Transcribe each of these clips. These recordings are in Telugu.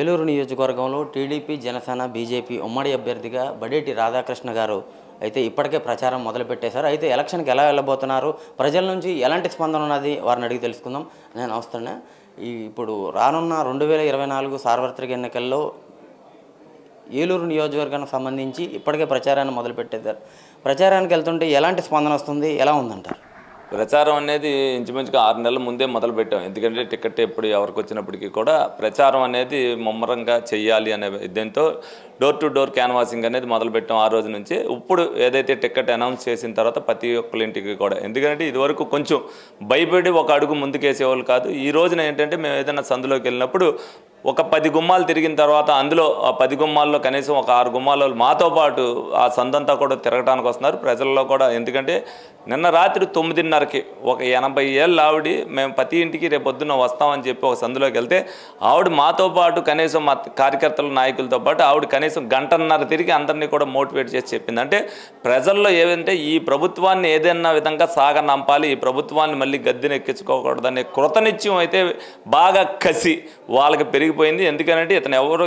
ఏలూరు నియోజకవర్గంలో టీడీపీ జనసేన బీజేపీ ఉమ్మడి అభ్యర్థిగా బడేటి రాధాకృష్ణ గారు అయితే ఇప్పటికే ప్రచారం మొదలుపెట్టేశారు. అయితే ఎలక్షన్కి ఎలా వెళ్ళబోతున్నారు? ప్రజల నుంచి ఎలాంటి స్పందన ఉన్నది? వారిని అడిగి తెలుసుకుందాం. నేను వస్తున్నా. ఈ ఇప్పుడు రానున్న రెండు వేల ఇరవై నాలుగు సార్వత్రిక ఎన్నికల్లో ఏలూరు నియోజకవర్గానికి సంబంధించి ఇప్పటికే ప్రచారాన్ని మొదలుపెట్టేశారు. ప్రచారానికి వెళ్తుంటే ఎలాంటి స్పందన వస్తుంది? ఎలా ఉందంటారు? ప్రచారం అనేది ఇంచుమించుగా ఆరు నెలల ముందే మొదలుపెట్టాం ఎందుకంటే టికెట్ ఎప్పుడు ఎవరికి వచ్చినప్పటికీ కూడా ప్రచారం అనేది ముమ్మరంగా చెయ్యాలి అనే దీంతో డోర్ టు డోర్ క్యాన్వాసింగ్ అనేది మొదలుపెట్టాం ఆ రోజు నుంచి. ఇప్పుడు ఏదైతే టికెట్ అనౌన్స్ చేసిన తర్వాత ప్రతి ఒక్కరింటికి కూడా. ఎందుకంటే ఇదివరకు కొంచెం భయపడి ఒక అడుగు ముందుకేసేవాళ్ళు కాదు. ఈ రోజున ఏంటంటే మేము ఏదైనా సందులోకి వెళ్ళినప్పుడు ఒక పది గుమ్మాలు తిరిగిన తర్వాత అందులో ఆ పది గుమ్మాల్లో కనీసం ఒక ఆరు గుమ్మాల్లో మాతో పాటు ఆ సందంతా కూడా తిరగడానికి వస్తున్నారు. ప్రజల్లో కూడా ఎందుకంటే నిన్న రాత్రి తొమ్మిదిన్నరకి ఒక ఎనభై ఏళ్ళు ఆవిడ మేము ప్రతి ఇంటికి రేపొద్దున వస్తామని చెప్పి ఒక సందులోకి వెళ్తే ఆవిడ మాతో పాటు కనీసం మా కార్యకర్తల నాయకులతో పాటు ఆవిడ కనీసం గంటన్నర తిరిగి అందరినీ కూడా మోటివేట్ చేసి చెప్పింది. అంటే ప్రజల్లో ఏదంటే ఈ ప్రభుత్వాన్ని ఏదైనా విధంగా సాగనంపాలి ఈ ప్రభుత్వాన్ని మళ్ళీ గద్దెనెక్కించుకోకూడదనే కృతనిత్యం అయితే బాగా కసి వాళ్ళకి పెరిగి పెరిగిపోయింది. ఎందుకంటే ఇతను ఎవరు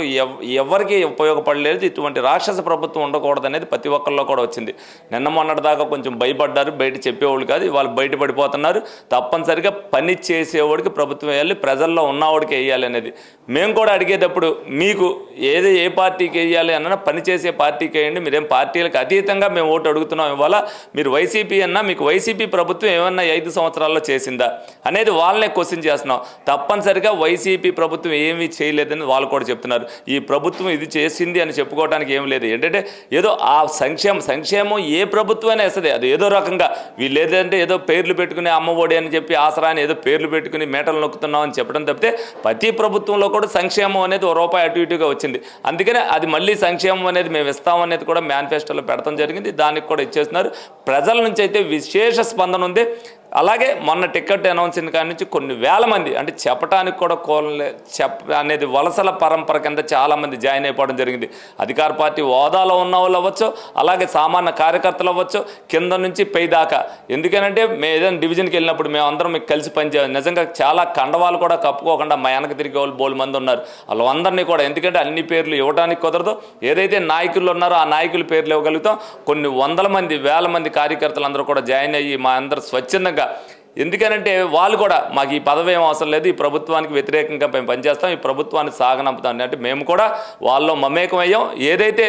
ఎవరికి ఉపయోగపడలేదు. ఇటువంటి రాక్షస ప్రభుత్వం ఉండకూడదు అనేది ప్రతి ఒక్కరిలో కూడా వచ్చింది. నిన్న మొన్నటి దాకా కొంచెం భయపడ్డారు. బయట చెప్పేవాళ్ళు కాదు. వాళ్ళు బయటపడిపోతున్నారు తప్పనిసరిగా పని చేసేవాడికి ప్రభుత్వం వేయాలి. ప్రజల్లో ఉన్నవాడికి వేయాలి అనేది. మేము కూడా అడిగేటప్పుడు మీకు ఏది ఏ పార్టీకి వేయాలి అన్న పని చేసే పార్టీకి వేయండి. మీరేం పార్టీలకు అతీతంగా మేము ఓటు అడుగుతున్నాం ఇవాళ. మీరు వైసీపీ అన్నా మీకు వైసీపీ ప్రభుత్వం ఏమన్నా ఐదు సంవత్సరాల్లో చేసిందా అనేది వాళ్ళనే క్వశ్చన్ చేస్తున్నాం. తప్పనిసరిగా వైసీపీ ప్రభుత్వం ఏమి చేయలేదని వాళ్ళు కూడా చెప్తున్నారు. ఈ ప్రభుత్వం ఇది చేసింది అని చెప్పుకోవడానికి ఏం లేదు. ఏంటంటే ఏదో ఆ సంక్షేమం సంక్షేమం ఏ ప్రభుత్వమైనా వేస్తుంది. అది ఏదో రకంగా వీళ్ళు ఏదంటే ఏదో పేర్లు పెట్టుకుని అమ్మఒడి అని చెప్పి ఆసరా అని ఏదో పేర్లు పెట్టుకుని మేటలు నొక్కుతున్నాం అని చెప్పడం తప్పితే ప్రతి ప్రభుత్వంలో కూడా సంక్షేమం అనేది ఓ రూపాయి అటు ఇటుగా వచ్చింది. అందుకనే అది మళ్ళీ సంక్షేమం అనేది మేము ఇస్తాం అనేది కూడా మేనిఫెస్టోలో పెడతాం జరిగింది. దానికి కూడా ఇచ్చేస్తున్నారు. ప్రజల నుంచి అయితే విశేష స్పందన ఉంది. అలాగే మొన్న టికెట్ అనౌన్సింగ్ అయిన కాడి నుంచి కొన్ని వేల మంది అంటే చెప్పడానికి కూడా కోలే చెప్ప అనేది వలసల పరంపర కింద చాలామంది జాయిన్ అయిపోవడం జరిగింది. అధికార పార్టీ హోదాలో ఉన్న వాళ్ళు అవ్వచ్చు అలాగే సామాన్య కార్యకర్తలు అవ్వచ్చు కింద నుంచి పై దాకా. ఎందుకనంటే మేము ఏదైనా డివిజన్కి వెళ్ళినప్పుడు మేము అందరం మీకు కలిసి పనిచేయాలి నిజంగా చాలా కండవాలు కూడా కప్పుకోకుండా మా వెనక తిరిగే వాళ్ళు బోలు మంది ఉన్నారు. వాళ్ళందరినీ కూడా ఎందుకంటే అన్ని పేర్లు ఇవ్వడానికి కుదరదు. ఏదైతే నాయకులు ఉన్నారో ఆ నాయకుల పేర్లు ఇవ్వగలుగుతాం. కొన్ని వందల మంది వేల మంది కార్యకర్తలు అందరూ కూడా జాయిన్ అయ్యి మా అందరూ స్వచ్ఛందంగా ఎందుకనంటే వాళ్ళు కూడా మాకు ఈ పదవి ఏం అవసరం లేదు ఈ ప్రభుత్వానికి వ్యతిరేకంగా మేము పనిచేస్తాం ఈ ప్రభుత్వాన్ని సాగనంపుతాం అంటే మేము కూడా వాళ్ళలో మమేకమయ్యాం. ఏదైతే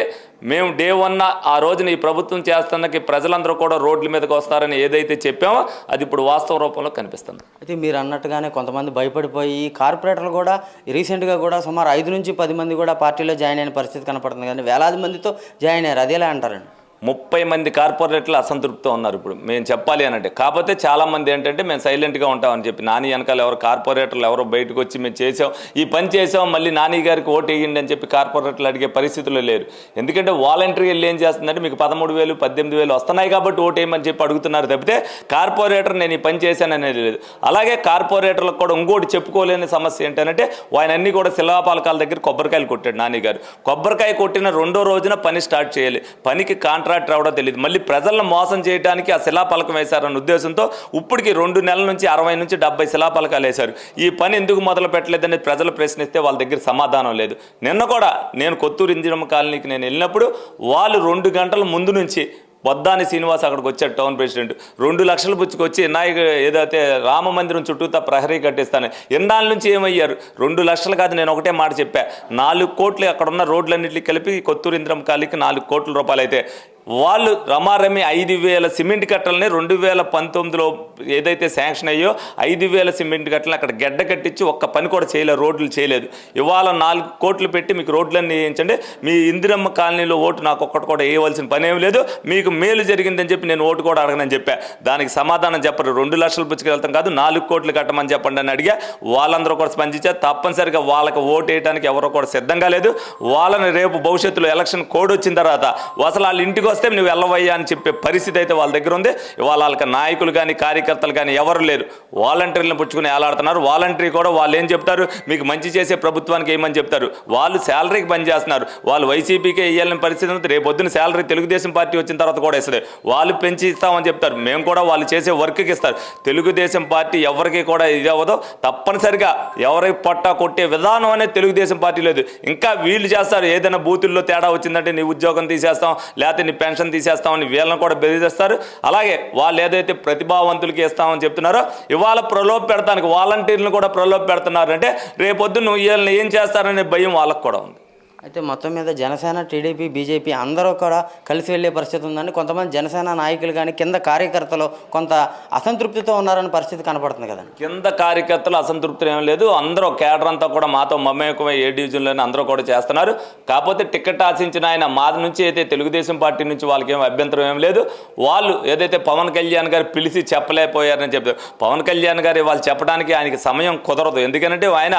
మేము డే వన్న ఆ రోజున ఈ ప్రభుత్వం చేస్తున్నకి ప్రజలందరూ కూడా రోడ్ల మీదకి వస్తారని ఏదైతే చెప్పామో అది ఇప్పుడు వాస్తవ రూపంలో కనిపిస్తుంది. అయితే మీరు అన్నట్టుగానే కొంతమంది భయపడిపోయి కార్పొరేటర్లు కూడా రీసెంట్గా కూడా సుమారు ఐదు నుంచి పది మంది కూడా పార్టీలో జాయిన్ అయిన పరిస్థితి కనపడుతుంది కానీ వేలాది మందితో జాయిన్ అయ్యారు. అది అంటారండి? ముప్పై మంది కార్పొరేట్లు అసంతృప్తితో ఉన్నారు ఇప్పుడు. మేము చెప్పాలి అని అంటే కాకపోతే చాలామంది ఏంటంటే మేము సైలెంట్గా ఉంటామని చెప్పి నాని వెనకాల ఎవరు కార్పొరేటర్లు ఎవరో బయటకు వచ్చి మేము చేసాం ఈ పని చేసాం మళ్ళీ నాని గారికి ఓటు వేయండి అని చెప్పి కార్పొరేటర్లు అడిగే పరిస్థితులు లేరు. ఎందుకంటే వాలంటరీ వెళ్ళి ఏం చేస్తుందంటే మీకు పదమూడు వేలు పద్దెనిమిది వేలు వస్తున్నాయి కాబట్టి ఓటు వేయమని చెప్పి అడుగుతున్నారు తప్పితే కార్పొరేటర్ నేను ఈ పని చేశాననేది లేదు. అలాగే కార్పొరేటర్లకు కూడా ఇంకోటి చెప్పుకోలేని సమస్య ఏంటంటే ఆయన అన్ని కూడా శిలాపాలకాల దగ్గర కొబ్బరికాయలు కొట్టాడు నాని గారు. కొబ్బరికాయ కొట్టిన రెండో రోజున పని స్టార్ట్ చేయాలి. పనికి కాంట్రాక్ట్ రావడం తెలియదు మళ్ళీ ప్రజలను మోసం చేయడానికి ఆ శిలాపలకం వేశారన్న ఉద్దేశంతో ఇప్పటికి రెండు నెలల నుంచి అరవై నుంచి డెబ్బై శిలాపలకాలు వేశారు. ఈ పని ఎందుకు మొదలు పెట్టలేదని ప్రజలు ప్రశ్నిస్తే వాళ్ళ దగ్గర సమాధానం లేదు. నిన్న కూడా నేను కొత్తూరు ఇందిరమ్మ కాలనీకి నేను వెళ్ళినప్పుడు వాళ్ళు రెండు గంటల ముందు నుంచి బొద్దాని శ్రీనివాస్ అక్కడికి వచ్చాడు టౌన్ ప్రెసిడెంట్. రెండు లక్షలు పుచ్చుకొచ్చి నాయకు ఏదైతే రామ మందిరం చుట్టూతా ప్రహరీ కట్టిస్తాను. ఎన్నాళ్ళ నుంచి ఏమయ్యారు? రెండు లక్షలు కాదు నేను ఒకటే మాట చెప్పా. నాలుగు కోట్లు అక్కడ ఉన్న రోడ్లన్నింటికి కలిపి కొత్తూరు ఇంద్రం కాలికి నాలుగు కోట్ల రూపాయలు అయితే వాళ్ళు రమారమి ఐదు వేల సిమెంట్ కట్టలని రెండు వేల పంతొమ్మిదిలో ఏదైతే శాంక్షన్ అయ్యో ఐదు వేల సిమెంట్ కట్టలని అక్కడ గడ్డ కట్టించి ఒక్క పని కూడా చేయలేదు రోడ్లు చేయలేదు. ఇవాళ నాలుగు కోట్లు పెట్టి మీకు రోడ్లన్నీ వేయించండి. మీ ఇందిరమ్మ కాలనీలో ఓటు నాకు ఒక్కటి కూడా వేయవలసిన పని ఏం లేదు. మీకు మేలు జరిగిందని చెప్పి నేను ఓటు కూడా అడగనని చెప్పా. దానికి సమాధానం చెప్పరు. రెండు లక్షలు పుచ్చుకెళ్తాం కాదు నాలుగు కోట్లు కట్టమని చెప్పండి అని అడిగా. వాళ్ళందరూ కూడా స్పందించారు. తప్పనిసరిగా వాళ్ళకి ఓటు వేయడానికి ఎవరో కూడా సిద్ధంగా లేదు. వాళ్ళని రేపు భవిష్యత్తులో ఎలక్షన్ కోడ్ వచ్చిన తర్వాత అసలు వాళ్ళ ఇంటికి వస్తే నువ్వు వెళ్ళవయ్యా అని చెప్పే పరిస్థితి అయితే వాళ్ళ దగ్గర ఉంది. ఇవాళ వాళ్ళకి నాయకులు కానీ కార్యకర్తలు కానీ ఎవరు లేరు. వాలంటీర్లను పుచ్చుకుని ఏలాడుతున్నారు. వాలంటీర్ కూడా వాళ్ళు ఏం చెప్తారు? మీకు మంచి చేసే ప్రభుత్వానికి ఏమని చెప్తారు? వాళ్ళు శాలరీకి పనిచేస్తున్నారు వాళ్ళు వైసీపీకే వేయాలని పరిస్థితి ఉంది రేపు పొద్దున శాలరీ తెలుగుదేశం పార్టీ వచ్చిన తర్వాత కూడా ఇస్తుంది వాళ్ళు పెంచి ఇస్తామని చెప్తారు. మేము కూడా వాళ్ళు చేసే వర్క్కి ఇస్తారు. తెలుగుదేశం పార్టీ ఎవరికి కూడా ఇది అవ్వదు. తప్పనిసరిగా ఎవరికి పొట్ట కొట్టే విధానం అనేది తెలుగుదేశం పార్టీ లేదు. ఇంకా వీళ్ళు చేస్తారు. ఏదైనా బూతుల్లో తేడా వచ్చిందంటే నీ ఉద్యోగం తీసేస్తాం. లేకపోతే నీ పెన్షన్ తీసేస్తామని వీళ్ళని కూడా బెదిరిస్తారు. అలాగే వాళ్ళు ఏదైతే ప్రతిభావంతులకి ఇస్తామని చెప్తున్నారో ఇవాళ ప్రలోభ పెడతానికి వాలంటీర్లను కూడా ప్రలోభ పెడుతున్నారంటే రేపొద్దు వీళ్ళని ఏం చేస్తారనే భయం వాళ్ళకు కూడా ఉంది. అయితే మొత్తం మీద జనసేన టీడీపీ బీజేపీ అందరూ కూడా కలిసి వెళ్ళే పరిస్థితి ఉందని కొంతమంది జనసేన నాయకులు కానీ కింద కార్యకర్తలు కొంత అసంతృప్తితో ఉన్నారన్న పరిస్థితి కనపడుతుంది కదా కింద కార్యకర్తలు అసంతృప్తి ఏం లేదు. అందరూ కేడర్ అంతా కూడా మాతో మమేకమై ఏ డివిజన్లోనే అందరూ కూడా చేస్తున్నారు. కాకపోతే టికెట్ ఆశించిన ఆయన మాది నుంచి అయితే తెలుగుదేశం పార్టీ నుంచి వాళ్ళకి ఏం అభ్యంతరం ఏం లేదు. వాళ్ళు ఏదైతే పవన్ కళ్యాణ్ గారు పిలిచి చెప్పలేకపోయారని చెప్తారు. పవన్ కళ్యాణ్ గారు వాళ్ళు చెప్పడానికి ఆయనకి సమయం కుదరదు. ఎందుకంటే ఆయన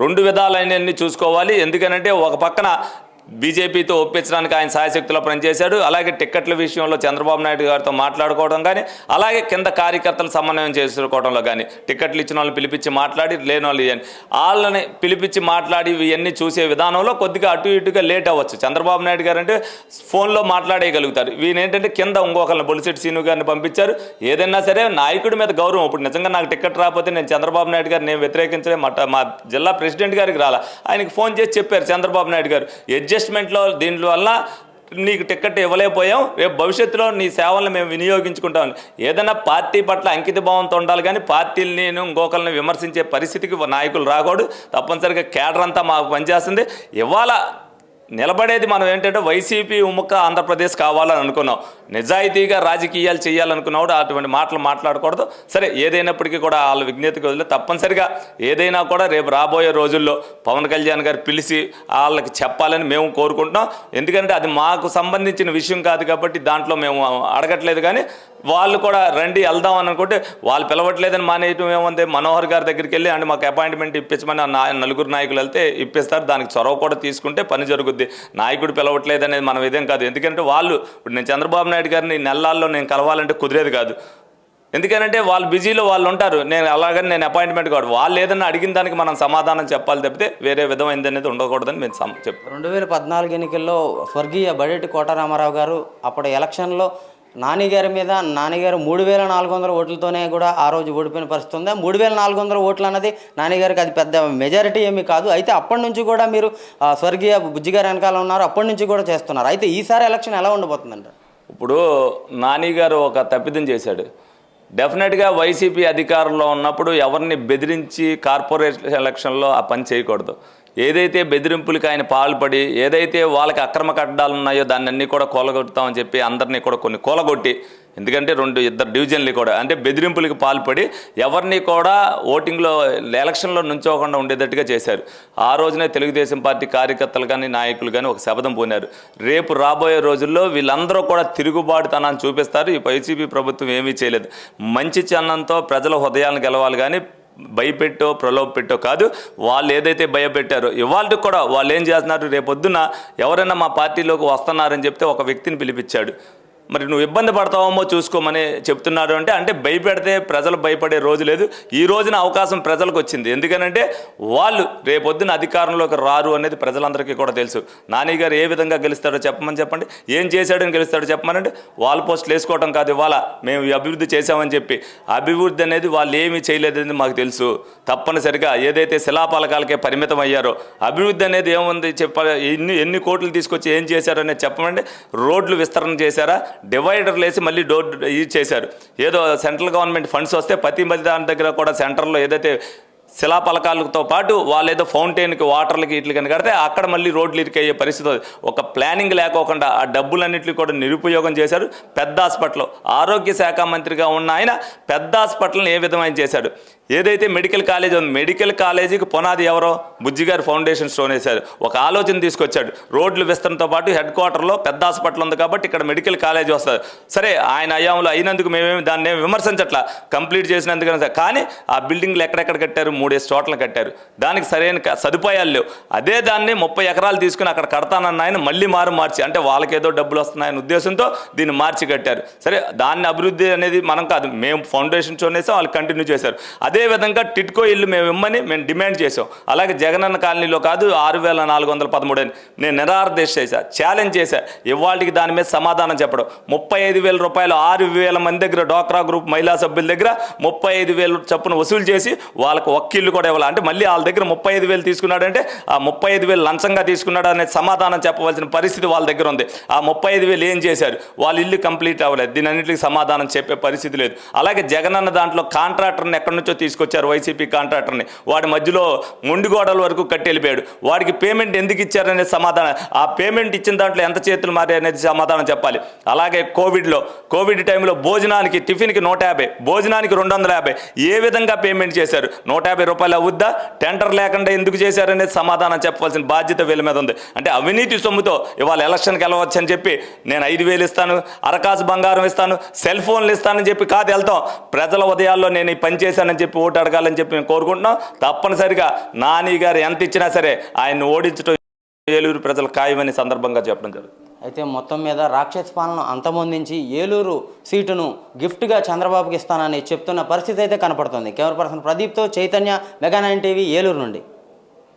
రెండు విధాలైనన్ని చూసుకోవాలి. ఎందుకనంటే ఒక పక్కన బీజేపీతో ఒప్పించడానికి ఆయన సాయశక్తిలో పనిచేశాడు. అలాగే టిక్కెట్ల విషయంలో చంద్రబాబు నాయుడు గారితో మాట్లాడుకోవడం కానీ అలాగే కింద కార్యకర్తలు సమన్వయం చేసుకోవడంలో కానీ టిక్కెట్లు ఇచ్చిన వాళ్ళని పిలిపించి మాట్లాడి లేని వాళ్ళు ఇవన్నీ. వాళ్ళని పిలిపించి మాట్లాడి ఇవన్నీ చూసే విధానంలో కొద్దిగా అటు ఇటుగా లేట్ అవ్వచ్చు. చంద్రబాబు నాయుడు గారు అంటే ఫోన్లో మాట్లాడేయగలుగుతారు. వీళ్ళు ఏంటంటే కింద ఇంకొకరిని బొలిశెట్టి సీను గారిని పంపించారు. ఏదైనా సరే నాయకుడి మీద గౌరవం. ఇప్పుడు నిజంగా నాకు టిక్కెట్ రాకపోతే నేను చంద్రబాబు నాయుడు గారు నేను వ్యతిరేకించలే మా జిల్లా ప్రెసిడెంట్ గారికి రాలా. ఆయనకి ఫోన్ చేసి చెప్పారు చంద్రబాబు నాయుడు గారు. అడ్జస్ట్మెంట్లో దీనివల్ల నీకు టికెట్ ఇవ్వలేకపోయాం. రేపు భవిష్యత్తులో నీ సేవలను మేము వినియోగించుకుంటాం. ఏదైనా పార్టీ పట్ల అంకిత భావంతో ఉండాలి కానీ పార్టీని ఇంకొకరిని విమర్శించే పరిస్థితికి నాయకులు రాకూడదు. తప్పనిసరిగా కేడర్ అంతా మాకు పనిచేస్తుంది. ఇవాళ నిలబడేది మనం ఏంటంటే వైసీపీ ఉమ్మక్క ఆంధ్రప్రదేశ్ కావాలని అనుకున్నాం. నిజాయితీగా రాజకీయాలు చేయాలనుకున్నప్పుడు అటువంటి మాటలు మాట్లాడకూడదు. సరే ఏదైనప్పటికీ కూడా వాళ్ళ విజ్ఞతకి వదిలే తప్పనిసరిగా ఏదైనా కూడా రేపు రాబోయే రోజుల్లో పవన్ కళ్యాణ్ గారు పిలిచి వాళ్ళకి చెప్పాలని మేము కోరుకుంటున్నాం. ఎందుకంటే అది మాకు సంబంధించిన విషయం కాదు కాబట్టి దాంట్లో మేము అడగట్లేదు కానీ వాళ్ళు కూడా రండి వెళ్దాం అని అనుకుంటే వాళ్ళు పిలవట్లేదని మానేయటం ఏముంది? మనోహర్ గారి దగ్గరికి వెళ్ళి అండ్ మాకు అపాయింట్మెంట్ ఇప్పించమని ఆ నా- నలుగురు నాయకులు వెళ్తే ఇప్పిస్తారు. దానికి చొరవ కూడా తీసుకుంటే పని జరుగుద్ది. నాయకుడు పిలవట్లేదు అనేది మనం ఇదేం కాదు. ఎందుకంటే వాళ్ళు ఇప్పుడు నేను చంద్రబాబు నాయుడు గారిని నెలల్లో నేను కలవాలంటే కుదిరేది కాదు. ఎందుకనంటే వాళ్ళు బిజీలో వాళ్ళు ఉంటారు. నేను అలాగని నేను అపాయింట్మెంట్ కాదు. వాళ్ళు ఏదన్నా అడిగిన దానికి మనం సమాధానం చెప్పాలి తప్పితే వేరే విధమైంది అనేది ఉండకూడదని మేము సమ- చెప్తాం రెండు వేల పద్నాలుగు ఎన్నికల్లో స్వర్గీయ బడేటి కోటారామారావు గారు అప్పుడు ఎలక్షన్లో నానిగారి మీద నాన్నగారు మూడు వేల నాలుగు వందల ఓట్లతోనే కూడా ఆ రోజు ఓడిపోయిన పరిస్థితి ఉందా? మూడు వేల నాలుగు వందల ఓట్లు అన్నది నాన్నగారికి అది పెద్ద మెజారిటీ ఏమీ కాదు. అయితే అప్పటి నుంచి కూడా మీరు ఆ, స్వర్గీయ బుజ్జిగారు వెనకాల ఉన్నారు. అప్పటి నుంచి కూడా చేస్తున్నారు. అయితే ఈసారి ఎలక్షన్ ఎలా ఉండబోతుందంట ఇప్పుడు నానిగారు ఒక తప్పిదం చేశాడు. డెఫినెట్గా వైసీపీ అధికారంలో ఉన్నప్పుడు ఎవరిని బెదిరించి కార్పొరేషన్ ఎలక్షన్లో ఆ పని చేయకూడదు. ఏదైతే బెదిరింపులకి ఆయన పాల్పడి ఏదైతే వాళ్ళకి అక్రమ కట్టడాలు ఉన్నాయో దాన్ని అన్ని కూడా కూలగొడతామని చెప్పి అందరినీ కూడా కొన్ని కూలగొట్టి ఎందుకంటే రెండు ఇద్దరు డివిజన్లు కూడా అంటే బెదిరింపులకి పాల్పడి ఎవరిని కూడా ఓటింగ్లో ఎలక్షన్లో నుంచోకుండా ఉండేటట్టుగా చేశారు. ఆ రోజునే తెలుగుదేశం పార్టీ కార్యకర్తలు కానీ నాయకులు కానీ ఒక శపథం పోనారు రేపు రాబోయే రోజుల్లో వీళ్ళందరూ కూడా తిరుగుబాటుతనాన్ని చూపిస్తారు. ఈ వైసీపీ ప్రభుత్వం ఏమీ చేయలేదు. మంచి చన్నంతో ప్రజల హృదయాలను గెలవాలి కానీ భయపెట్టో ప్రలోభ పెట్టో కాదు వాళ్ళు ఏదైతే భయపెట్టారో ఇవాళ కూడా వాళ్ళు ఏం చేస్తున్నారు? రేపొద్దున ఎవరైనా మా పార్టీలోకి వస్తున్నారని చెప్తే ఒక వ్యక్తిని పిలిపించాడు. మరి నువ్వు ఇబ్బంది పడతావేమో చూసుకోమని చెప్తున్నాడు అంటే అంటే భయపెడితే ప్రజలు భయపడే రోజు లేదు. ఈ రోజున అవకాశం ప్రజలకు వచ్చింది. ఎందుకనంటే వాళ్ళు రేపొద్దున అధికారంలోకి రారు అనేది ప్రజలందరికీ కూడా తెలుసు. నాని గారు ఏ విధంగా గెలుస్తాడో చెప్పమని చెప్పండి. ఏం చేశాడని గెలుస్తాడో చెప్పమనండి వాల్ పోస్టులు వేసుకోవడం కాదు ఇవాళ మేము అభివృద్ధి చేశామని చెప్పి. అభివృద్ధి అనేది వాళ్ళు ఏమీ చేయలేదని మాకు తెలుసు. తప్పనిసరిగా ఏదైతే శిలాపలకాలకే పరిమితం అయ్యారో అభివృద్ధి అనేది ఏముంది చెప్ప ఎన్ని ఎన్ని కోట్లు తీసుకొచ్చి ఏం చేశారో అనేది చెప్పమండి రోడ్లు విస్తరణ చేశారా? డివైడర్లు వేసి మళ్ళీ డోర్ ఇది చేశారు. ఏదో సెంట్రల్ గవర్నమెంట్ ఫండ్స్ వస్తే ప్రతి మధ్య దాని దగ్గర కూడా సెంటర్లో ఏదైతే శిలాపలకాలతో పాటు వాళ్ళు ఏదో ఫౌంటైన్కి వాటర్లకి ఇట్లు కనుక కడితే అక్కడ మళ్ళీ రోడ్లు ఇరికయ్యే పరిస్థితి ఒక ప్లానింగ్ లేకోకుండా ఆ డబ్బులన్నింటినీ కూడా నిరుపయోగం చేశారు. పెద్ద హాస్పిటల్ ఆరోగ్య శాఖ మంత్రిగా ఉన్న ఆయన పెద్ద హాస్పిటల్ని ఏ విధమైన చేశాడు. ఏదైతే మెడికల్ కాలేజ్ ఉంది మెడికల్ కాలేజీకి పునాది ఎవరో? బుజ్జిగారి ఫౌండేషన్ స్టోన్ వేశారు. ఒక ఆలోచన తీసుకొచ్చాడు. రోడ్లు విస్తరణతో పాటు హెడ్ క్వార్టర్లో పెద్ద హాస్పిటల్ ఉంది కాబట్టి ఇక్కడ మెడికల్ కాలేజ్ వస్తుంది. సరే ఆయన అయ్యాములు అయినందుకు మేమేమి దాన్ని ఏమి విమర్శించట్లా? కంప్లీట్ చేసినందుకు కానీ ఆ బిల్డింగ్లు ఎక్కడెక్కడ కట్టారు? మూడేసి చోట్ల కట్టారు. దానికి సరైన సదుపాయాలు లేవు. అదే దాన్ని ముప్పై ఎకరాలు తీసుకుని అక్కడ కడతానన్న ఆయన మళ్ళీ మారు మార్చి అంటే వాళ్ళకేదో డబ్బులు వస్తున్నాయనే ఉద్దేశంతో దీన్ని మార్చి కట్టారు. సరే దాన్ని అభివృద్ధి అనేది మనం కాదు. మేము ఫౌండేషన్ చూనేసాం వాళ్ళు కంటిన్యూ చేశారు. అదేవిధంగా టిట్కో ఇల్లు మేము ఇమ్మని మేము డిమాండ్ చేసాం అలాగే జగనన్న కాలనీలో కాదు ఆరు వేల నాలుగు వందల పదమూడు అని నేను నిరారదేశ చేశా ఛాలెంజ్ చేశా. ఇవాళకి దాని మీద సమాధానం చెప్పడం. ముప్పై ఐదు వేల రూపాయలు ఆరు వేల మంది దగ్గర డోక్రా గ్రూప్ మహిళా సభ్యుల దగ్గర ముప్పై ఐదు వేలు చప్పున వసూలు చేసి వాళ్ళకు ఒక్కిళ్ళు కూడా ఇవ్వాలి? అంటే మళ్ళీ వాళ్ళ దగ్గర ముప్పై ఐదు వేలు తీసుకున్నాడంటే ఆ ముప్పై ఐదు వేలు లంచంగా తీసుకున్నాడు అనే సమాధానం చెప్పవలసిన పరిస్థితి వాళ్ళ దగ్గర ఉంది. ఆ ముప్పై ఐదు వేలు ఏం చేశారు? వాళ్ళ ఇల్లు కంప్లీట్ అవ్వలేదు. దీని అన్నింటికి సమాధానం చెప్పే పరిస్థితి లేదు. అలాగే జగనన్న దాంట్లో కాంట్రాక్టర్ని ఎక్కడి నుంచో తీసుకొచ్చారు వైసీపీ కాంట్రాక్టర్ని. వాడి మధ్యలో ముండిగోడల వరకు కట్టి వెళ్ళిపోయాడు వాడికి పేమెంట్ ఎందుకు ఇచ్చారనే సమాధానం. ఆ పేమెంట్ ఇచ్చిన దాంట్లో ఎంత చేతులు మారి అనేది సమాధానం చెప్పాలి. అలాగే కోవిడ్లో కోవిడ్ టైంలో భోజనానికి టిఫిన్కి నూట యాభై భోజనానికి రెండు వందల యాభై. ఏ విధంగా పేమెంట్ చేశారు? నూట యాభై రూపాయలు అవుద్దా? టెండర్ లేకుండా ఎందుకు చేశారనేది సమాధానం చెప్పవలసిన బాధ్యత వీళ్ళ మీద ఉంది. అంటే అవినీతి సొమ్ముతో ఇవాళ ఎలక్షన్కి వెళ్ళవచ్చు అని చెప్పి నేను ఐదు వేలు ఇస్తాను అరకాసు బంగారం ఇస్తాను సెల్ ఫోన్లు ఇస్తానని చెప్పి కాదు వెళ్తాం. ప్రజల ఉదయాల్లో నేను ఈ పని చేశానని చెప్పి చెప్పి ఓటు అడగాలని చెప్పి మేము కోరుకుంటున్నాం. తప్పనిసరిగా నాని గారు ఎంత ఇచ్చినా సరే ఆయన్ని ఓడించడం ఏలూరు ప్రజలు ఖాయమని సందర్భంగా చెప్పడం జరుగుతుంది. అయితే మొత్తం మీద రాక్షస పాలన అంతమొందించి ఏలూరు సీటును గిఫ్ట్గా చంద్రబాబుకి ఇస్తానని చెప్తున్న పరిస్థితి అయితే కనపడుతుంది. Camera person ప్రదీప్తో Chaitanya mega nine TV Eluru నుండి.